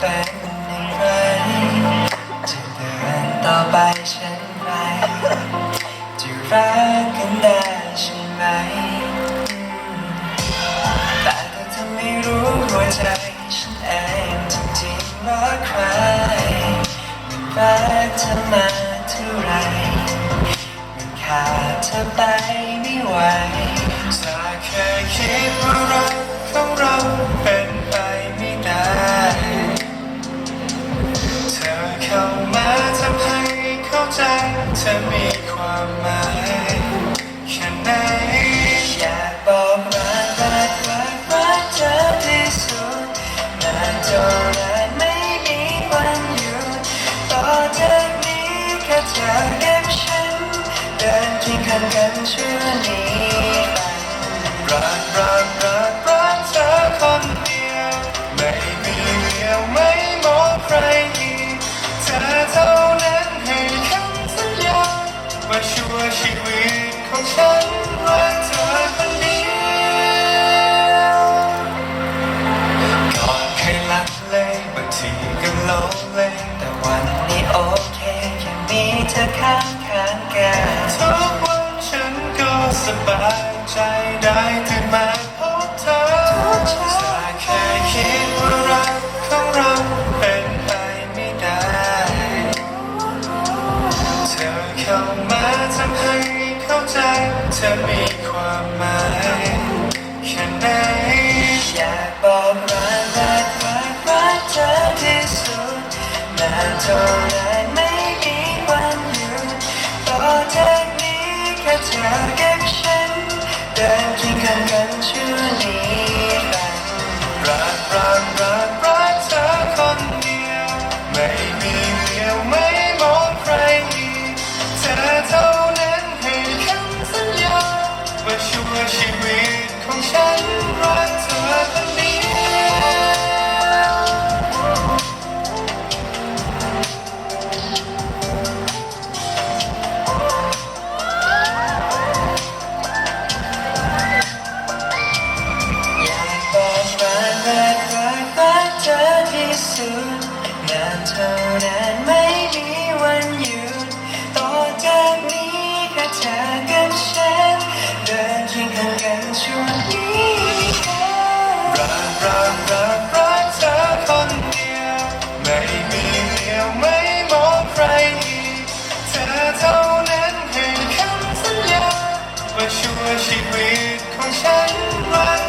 เป็นอย่างไรจะเดินต่อไปฉันไปจะรักกันได้ใช่ไหม แต่เธอทำไม่รู้หัวใจฉันเองจริงๆว่าใครมันรักเธอมาเท่าไรมันขาดเธอไปไม่ไหวจะเคยคิด ใจเธอมีความหมายแค่ไหนอยากบอกรักรักรักรักเธอที่สุดนานเท่าไรไม่มีวันหยุดต่อจากนี้แค่เธอกับฉันเดินเคียงข้างกันชั่วนิรันดร์รักรักรัก ฉันรักเธอคนเดียวก่อนเคยลังเลบางทีก็โลเลแต่วันนี้โอเคแค่มีเธอข้างข้างกายทุกวันฉันก็สบายใจได้ตื่นม มีความหมายแค่ไหนอยากบอกรักรักรักรักเธอที่สุดนานเท่าไรไม่มีวันหยุดต่อเธอ ญา